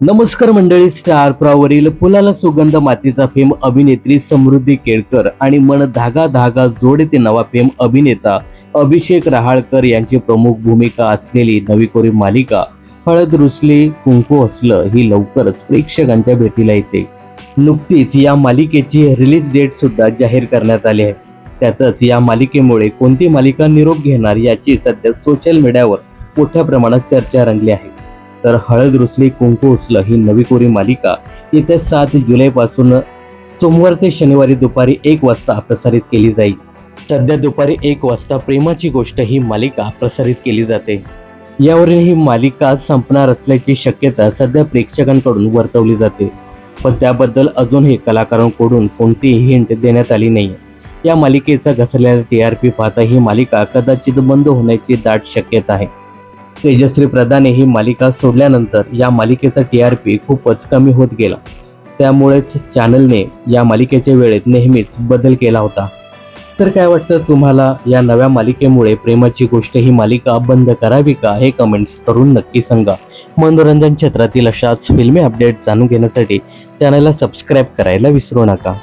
नमस्कार मंडळी स्टार प्रावरील फुलाला सुगंध मातीचा फेम अभिनेत्री समृद्धी केळकर आणि मन धागा धागा जोडे ते नवा फेम अभिनेता अभिषेक रहाळकर यांची प्रमुख भूमिका असलेली नवी कोरी मालिका हळद रुसली कुंकू असलं ही लवकरच प्रेक्षकांच्या भेटीला येते. नुकतीच या मालिकेची रिलीज डेट सुद्धा जाहीर करण्यात आली आहे. त्यातच या मालिकेमुळे कोणती मालिका निरोप घेणार याची सध्या सोशल मीडियावर मोठ्या प्रमाणात चर्चा रंगली आहे. तर हळद रुसली कुंकू उचलं ही नवी कोरी मालिका येत्या सात जुलैपासून सोमवार ते शनिवारी दुपारी एक वाजता प्रसारित केली जाईल. सध्या दुपारी एक वाजता प्रेमाची गोष्ट ही मालिका प्रसारित केली जाते. यावरील ही मालिका संपणार असल्याची शक्यता सध्या प्रेक्षकांकडून वर्तवली जाते. पण त्याबद्दल अजूनही कलाकारांकडून कोणतीही हिंट देण्यात आली नाही. या मालिकेचा घसरलेला टी आर पी पाहता ही मालिका कदाचित बंद होण्याची दाट शक्यता आहे. तेजश्री प्रधाने ही मालिका सोडल्यानंतर या मालिकेचा टी आर पी खूपच कमी होत गेला. त्यामुळेच चॅनलने या मालिकेच्या वेळेत नेहमीच बदल केला होता. तर काय वाटतं तुम्हाला या नव्या मालिकेमुळे प्रेमाची गोष्ट ही मालिका बंद करावी का हे कमेंट्स करून नक्की सांगा. मनोरंजन क्षेत्रातील अशाच फिल्मी अपडेट जाणून घेण्यासाठी चॅनलला सबस्क्राईब करायला विसरू नका.